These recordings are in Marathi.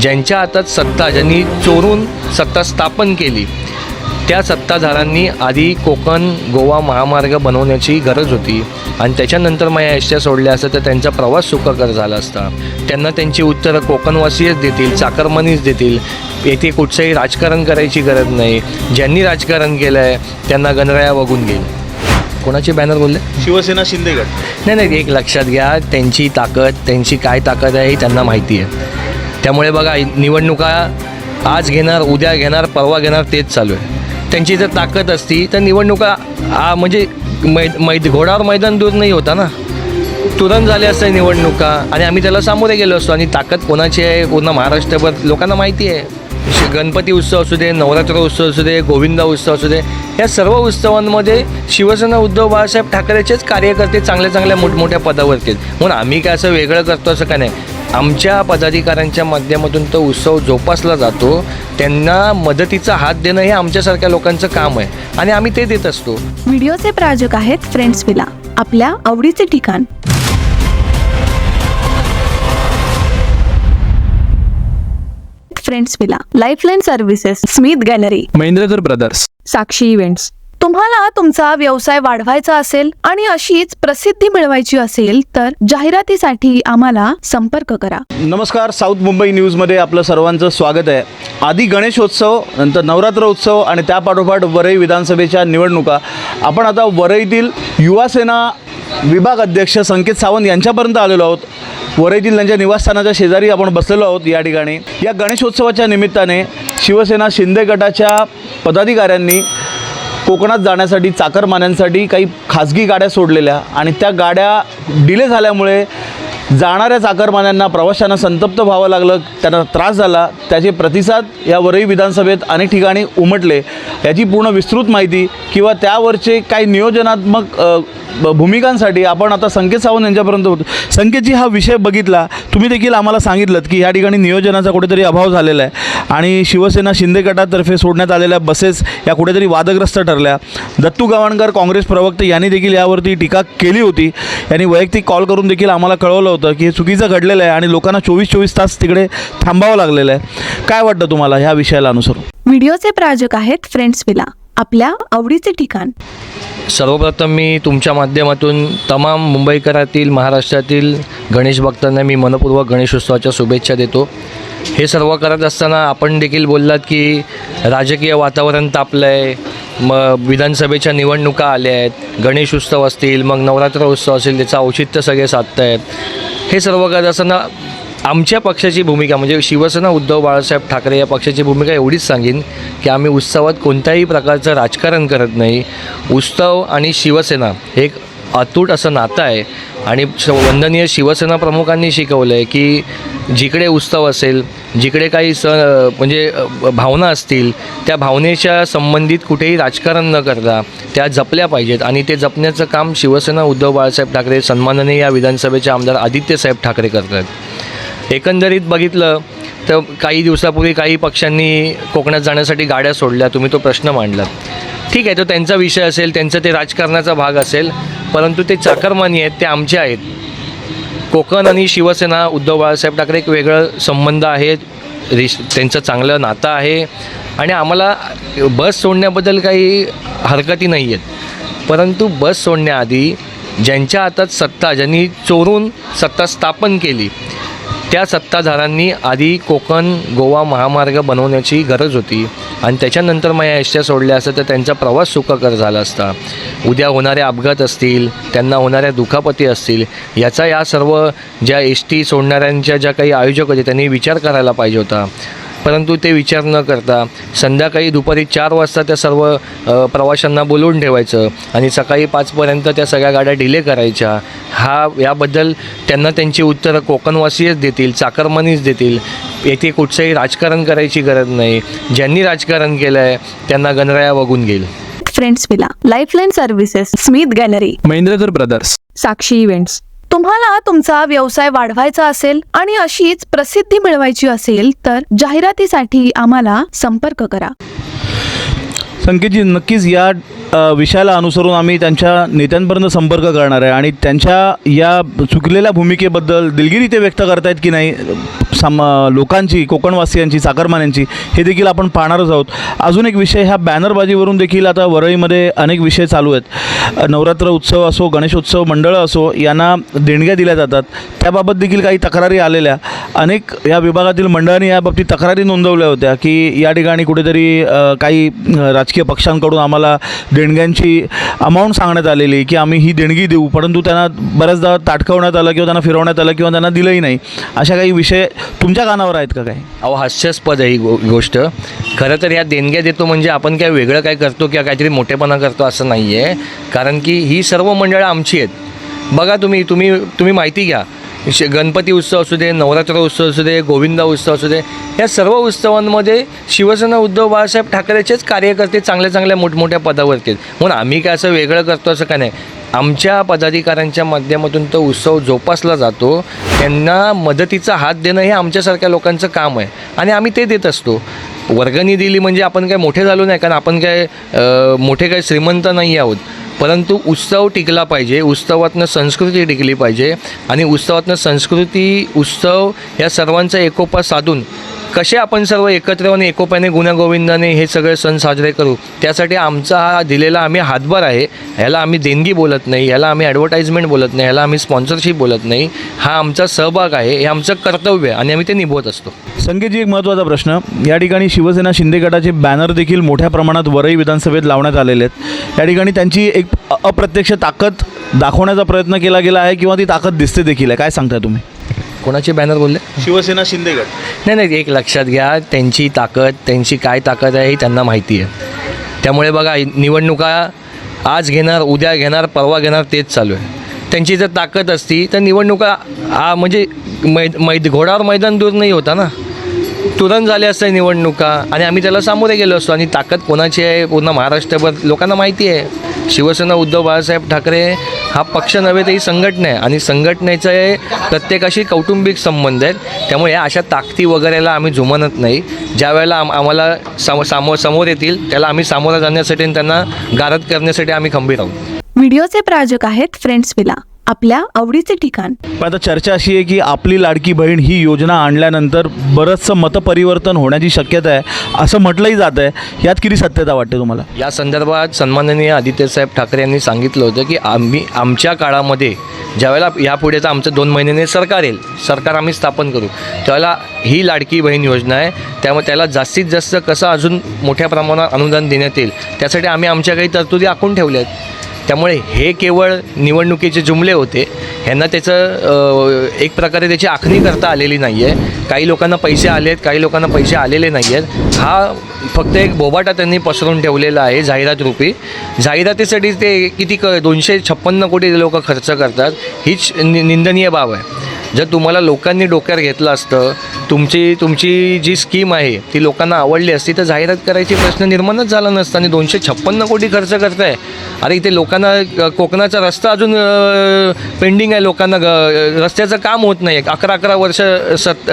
ज्यांच्या हातात सत्ता ज्यांनी चोरून सत्ता स्थापन केली त्या सत्ताधारांनी आधी कोकण गोवा महामार्ग बनवण्याची गरज होती आणि त्याच्यानंतर मग या एसट्या सोडल्या असत्या तर त्यांचा प्रवास सुखकर झाला असता. त्यांना त्यांची उत्तरं कोकणवासीच देतील चाकरमानीच देतील. येथे कुठचंही राजकारण करायची गरज नाही. ज्यांनी राजकारण केलं आहे त्यांना गणराया बघून घेईल. कोणाचे बॅनर बोलले? शिवसेना शिंदेगड. नाही नाही एक लक्षात घ्या त्यांची ताकद त्यांची काय ताकद आहे हे त्यांना माहिती आहे. त्यामुळे बघा निवडणुका आज घेणार उद्या घेणार परवा घेणार तेच चालू आहे. त्यांची जर ताकद असती तर निवडणुका आ, म्हणजे मै मैद घोडावर मैदान दूर नाही होता ना. तुरंत झाले असते निवडणुका आणि आम्ही त्याला सामोरे गेलो असतो. आणि ताकद कोणाची आहे? पूर्ण महाराष्ट्रभर लोकांना माहिती आहे. गणपती उत्सव असू दे नवरात्र उत्सव असू दे गोविंदा उत्सव असू दे या सर्व उत्सवांमध्ये शिवसेना उद्धव बाळासाहेब ठाकरेचेच कार्यकर्ते चांगल्या चांगल्या मोठमोठ्या पदावरती आहेत. म्हणून आम्ही काय असं वेगळं करतो असं काय नाही? आमच्या पदाधिकाऱ्यांच्या माध्यमातून तो उत्सव जोपासला जातो. त्यांना मदतीचा हात देणं हे आमच्यासारख्या लोकांचं काम आहे आणि आम्ही ते देत असतो. व्हिडिओचे प्रायोजक आहेत फ्रेंड्स विला. आपल्या आवडीचे ठिकाण. Friends villa. Lifeline services. Smith gallery. Mahendrakar brothers. Sakshi events. तुम्हाला तुमचा व्यवसाय वाढवायचा असेल आणि अशीच प्रसिद्धी मिळवायची असेल तर जाहिरातीसाठी आम्हाला संपर्क करा. नमस्कार साऊथ मुंबई न्यूजमध्ये आपलं सर्वांचं स्वागत आहे. आधी गणेशोत्सव नंतर नवरात्र उत्सव आणि त्यापाठोपाठ वरई विधानसभेच्या निवडणुका. आपण आता वरईतील युवासेना विभाग अध्यक्ष संकेत सावंत यांच्यापर्यंत आलेलो आहोत. वरईतील त्यांच्या निवासस्थानाच्या शेजारी आपण बसलेलो आहोत या ठिकाणी. या गणेशोत्सवाच्या निमित्ताने शिवसेना शिंदे गटाच्या पदाधिकाऱ्यांनी कोकणात जाण्यासाठी चाकरमान्यांसाठी काही खाजगी गाड्या सोडलेल्या आणि त्या गाड्या डिले झाल्यामुळे जाणाऱ्या चाकरमान्यांना प्रवाशांना संतप्त व्हावं लागलं त्यांना त्रास झाला त्याचे प्रतिसाद या वरळी विधानसभेत अनेक ठिकाणी उमटले. याची पूर्ण विस्तृत माहिती किंवा त्यावरचे काही नियोजनात्मक भूमिकांसाठी आपण आता संकेत सावंत यांच्यापर्यंत होतो. संकेतजी हा विषय बघितला तुम्ही देखील आम्हाला सांगितलं की या ठिकाणी नियोजनाचा कुठेतरी अभाव झालेला आहे. आणि शिवसेना शिंदे गटातर्फे सोडण्यात आलेल्या बसेस या कुठेतरी वादग्रस्त ठरल्या. दत्तू गावणकर काँग्रेस प्रवक्ते यांनी देखील यावरती टीका केली होती. यांनी वैयक्तिक कॉल करून देखील आम्हाला कळवलं होतं की हे चुकीचं घडलेलं आहे आणि लोकांना चोवीस चोवीस तास तिकडे थांबावं लागलेलं आहे. काय वाटतं तुम्हाला ह्या विषयाला अनुसरून? व्हिडिओचे प्रायोजक आहेत फ्रेंड्स विला. आपल्या आवडीचे ठिकाण. सर्वप्रथम मी तुमच्या माध्यमातून तमाम मुंबईकरातील महाराष्ट्रातील गणेश भक्तांना मी मनपूर्वक गणेशोत्सवाच्या शुभेच्छा देतो. हे सर्व करत असताना आपण देखील बोललात की राजकीय वातावरण तापलं आहे मग विधानसभेच्या निवडणुका आल्या आहेत गणेश उत्सव असतील मग नवरात्र उत्सव असेल त्याचं औचित्य सगळे साधत आहेत हे सर्व करत असताना आमच्या पक्षाची भूमिका म्हणजे शिवसेना उद्धव बाळासाहेब ठाकरे या पक्षाची भूमिका एवढीच सांगेन की आम्ही उत्सवात कोणत्याही प्रकारचं राजकारण करत नाही. उत्सव आणि शिवसेना हे एक अतूट असं नातं आहे. आणि श- वंदनीय शिवसेना प्रमुखांनी शिकवलं आहे की जिकडे उत्सव असेल जिकडे काही सण म्हणजे भावना असतील त्या भावनेच्या संबंधित कुठेही राजकारण न करता त्या जपल्या पाहिजेत. आणि ते जपण्याचं काम शिवसेना उद्धव बाळासाहेब ठाकरे सन्मानाने या विधानसभेचे आमदार आदित्यसाहेब ठाकरे करत आहेत एकंदरीत बघितलं तर काही दिवसापूर्वी काही पक्षांनी कोकणात जाण्यासाठी गाड्या सोडल्या तुम्ही तो प्रश्न मांडलात. ठीक आहे तो त्यांचा विषय असेल त्यांचं ते राजकारणाचा भाग असेल परंतु ते चाकरमानी आहेत ते आमचे आहेत. कोकण आणि शिवसेना उद्धव बाळासाहेब ठाकरे एक वेगळं संबंध आहे रिश त्यांचं चांगलं नातं आहे. आणि आम्हाला बस सोडण्याबद्दल काही हरकती नाही आहेत. परंतु बस सोडण्याआधी ज्यांच्या हातात सत्ता ज्यांनी चोरून सत्ता स्थापन केली त्या सत्ताधारांनी आधी कोकण गोवा महामार्ग बनवण्याची गरज होती आणि त्याच्यानंतर मग या एसट्या सोडल्या असत्या तर त्यांचा प्रवास सुखकर झाला असता. उद्या होणारे अपघात असतील त्यांना होणाऱ्या दुखापती असतील याचा या सर्व ज्या एस टी सोडणाऱ्यांच्या ज्या काही आयोजक होते त्यांनी विचार करायला पाहिजे होता. परंतु ते विचार न करता संध्याकाळी दुपारी चार वाजता त्या सर्व प्रवाशांना बोलवून ठेवायचं आणि सकाळी पाचपर्यंत त्या सगळ्या गाड्या डिले करायच्या. हा याबद्दल त्यांना त्यांची उत्तरं कोकणवासीच देतील चाकरमानीच देतील. येथे कुठचंही राजकारण करायची गरज नाही. ज्यांनी राजकारण केलं आहे त्यांना गणराया बघून घेईल. Friends villa lifeline services Smith gallery Mahendrakar brothers Sakshi events तुम्हाला तुमचा व्यवसाय वाढवायचा असेल आणि अशीच प्रसिद्धी मिळवायची असेल तर जाहिरातीसाठी आम्हाला संपर्क करा. संकेतजी नक्कीच या विषयाला अनुसरून आम्ही त्यांच्या नेत्यांपर्यंत संपर्क करणार आहे आणि त्यांच्या या चुकलेल्या भूमिकेबद्दल दिलगिरी ते व्यक्त करतायत की नाही साम लोकांची कोकणवासियांची चाकरमान्यांची हे देखील आपण पाहणारच आहोत. अजून एक विषय ह्या बॅनरबाजीवरून देखील आता वरळीमध्ये अनेक विषय चालू आहेत. नवरात्र उत्सव असो गणेशोत्सव मंडळं असो यांना देणग्या दिल्या जातात. त्याबाबत देखील काही तक्रारी आलेल्या. अनेक या विभागातील मंडळांनी याबाबतीत तक्रारी नोंदवल्या होत्या की या ठिकाणी कुठेतरी काही राजकीय राजकीय पक्षांकडून आम्हाला देणग्यांची अमाऊंट सांगण्यात आलेली की आम्ही ही देणगी देऊ परंतु त्यांना बऱ्याचदा ताटकवण्यात आलं किंवा त्यांना फिरवण्यात आलं किंवा त्यांना दिलंही नाही. अशा काही विषय तुमच्या कानावर आहेत का काही? अहो हास्यास्पद आहे ही गो गोष्ट. खरं तर या देणग्या देतो म्हणजे आपण काय वेगळं काय करतो किंवा काहीतरी मोठेपणा करतो असं नाही आहे कारण की ही सर्व मंडळं आमची आहेत. बघा तुम्ही तुम्ही तुम्ही माहिती घ्या. श गणपती उत्सव असू दे नवरात्र उत्सव असू दे गोविंदा उत्सव असू दे या सर्व उत्सवांमध्ये शिवसेना उद्धव बाळासाहेब ठाकरेचेच कार्यकर्ते चांगल्या चांगल्या मोठमोठ्या पदावरती आहेत. म्हणून आम्ही काय असं वेगळं करतो असं काय नाही? आमच्या पदाधिकाऱ्यांच्या माध्यमातून तो उत्सव जोपासला जातो. त्यांना मदतीचा हात देणं हे आमच्यासारख्या लोकांचं काम आहे. आणि आम्ही ते देत असतो. वर्गणी दिली म्हणजे आपण काय मोठे झालो नाही कारण आपण काय मोठे काय श्रीमंत नाही आहोत. परंतु उत्सव टिकला पाहिजे उत्सवातनं संस्कृती टिकली पाहिजे आणि उत्सवातनं संस्कृती उत्सव या सर्वांचा एकोपा साधून कसे आपण सर्व एकत्र आणि एकोप्याने गुण्यागोविंदाने हे सगळे सण साजरे करू त्यासाठी आमचा हा दिलेला आम्ही हातभार आहे. ह्याला आम्ही देणगी बोलत नाही ह्याला आम्ही ॲडव्हर्टाईजमेंट बोलत नाही ह्याला आम्ही स्पॉन्सरशिप बोलत नाही. हा आमचा सहभाग आहे हे आमचं कर्तव्य आहे आणि आम्ही ते निभवत असतो. संकेतजी एक महत्त्वाचा प्रश्न. या ठिकाणी शिवसेना शिंदे गटाचे बॅनर देखील मोठ्या प्रमाणात वरई विधानसभेत लावण्यात आलेले आहेत. या ठिकाणी त्यांची एक अप्रत्यक्ष ताकद दाखवण्याचा प्रयत्न केला गेला आहे किंवा ती ताकद दिसते देखील आहे. काय सांगताय तुम्ही? कोणाचे बॅनर बोलले? शिवसेना शिंदे गट. नाही नाही एक लक्षात घ्या. त्यांची ताकद त्यांची काय ताकद आहे हे त्यांना माहिती आहे. त्यामुळे बघा निवडणुका आज घेणार उद्या घेणार परवा घेणार तेच चालू आहे. त्यांची जर ताकद असती तर निवडणुका आ म्हणजे मै मैद घोडावर मैदान दूर नाही होता ना? तुरंत झाल्या असत्या निवडणुका आणि आम्ही त्याला सामोरे गेलो असतो. आणि ताकद कोणाची आहे? पूर्ण महाराष्ट्रभर लोकांना माहिती आहे. शिवसेना उद्धव बाळासाहेब ठाकरे हा पक्ष नव्हे तर ही संघटना आहे. आणि संघटनेचे प्रत्येकाशी कौटुंबिक संबंध आहेत. त्यामुळे अशा ताकदी वगैरेला आम्ही जुमानत नाही. ज्या वेळेला आम आम्हाला सामो समोर येतील त्याला आम्ही सामोरं जाण्यासाठी आणि त्यांना गारद करण्यासाठी आम्ही खंबीर आहोत. व्हिडिओचे प्रायोजक आहेत फ्रेंड्स विला. आपल्या आवडीचे ठिकाण. पण आता चर्चा अशी आहे की आपली लाडकी बहीण ही योजना आणल्यानंतर बरंचसं मतपरिवर्तन होण्याची शक्यता आहे असं म्हटलंही जात आहे. यात किती सत्यता वाटते तुम्हाला? या संदर्भात सन्माननीय आदित्यसाहेब ठाकरे यांनी सांगितलं होतं की आम्ही आमच्या काळामध्ये ज्यावेळेला यापुढे तर आमचं दोन महिन्याने सरकार येईल सरकार आम्ही स्थापन करू. त्यावेळेला ही लाडकी बहीण योजना आहे. त्यामुळे त्याला जास्तीत जास्त कसं अजून मोठ्या प्रमाणात अनुदान देण्यात येईल त्यासाठी आम्ही आमच्या काही तरतुदी आखून ठेवल्या आहेत. त्यामुळे हे केवळ निवडणुकीचे जुमले होते. ह्यांना त्याचं एक प्रकारे त्याची आखणी करता आलेली नाही आहे काही लोकांना पैसे आले आहेत काही लोकांना पैसे आलेले नाही आहेत हा फक्त एक बोबाटा त्यांनी पसरून ठेवलेला आहे जाहिरात रूपी. जाहिरातीसाठी ते किती क दोनशे छप्पन्न कोटी लोक खर्च करतात. हीच नि निंदनीय बाब आहे. जर तुम्हाला लोकांनी डोक्यावर घेतलं असतं तुमची तुमची जी स्कीम आहे ती लोकांना आवडली असती तर जाहिरात करायची प्रश्न निर्माणच झाला नसता आणि दोनशे छप्पन्न कोटी खर्च करताय. अरे इथे लोकांना कोकणाचा रस्ता अजून पेंडिंग आहे लोकांना ग- रस्त्याचं काम होत नाही. अकरा अकरा वर्ष सत्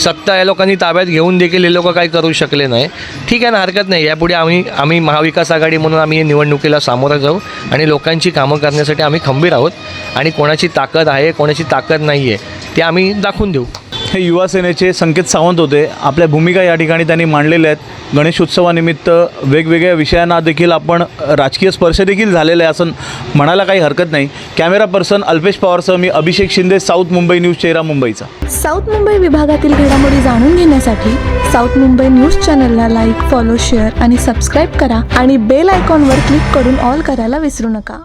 सत्ता या लोकांनी ताब्यात घेऊन देखील हे लोक काही करू शकले नाही. ठीक आहे ना हरकत नाही. यापुढे आम्ही आम्ही महाविकास आघाडी म्हणून आम्ही निवडणुकीला सामोरं जाऊ आणि लोकांची कामं करण्यासाठी आम्ही खंबीर आहोत आणि कोणाची ताकद आहे कोणाची ताकद नाही आहे ते आम्ही दाखवून देऊ. हे युवा सेनेचे संकेत सावंत होते. आपल्या भूमिका या ठिकाणी त्यांनी मांडलेल्या आहेत. गणेशोत्सवानिमित्त वेगवेगळ्या विषयांना देखील आपण राजकीय स्पर्श देखील झालेला आहे असं म्हणायला काही हरकत नाही. कॅमेरा पर्सन अल्पेश पवारसह मी अभिषेक शिंदे साऊथ मुंबई न्यूज चेहरा मुंबईचा. साऊथ मुंबई विभागातील घडामोडी जाणून घेण्यासाठी साऊथ मुंबई न्यूज चॅनलला लाईक फॉलो शेअर आणि सबस्क्राईब करा आणि बेल आयकॉनवर क्लिक करून ऑल करायला विसरू नका.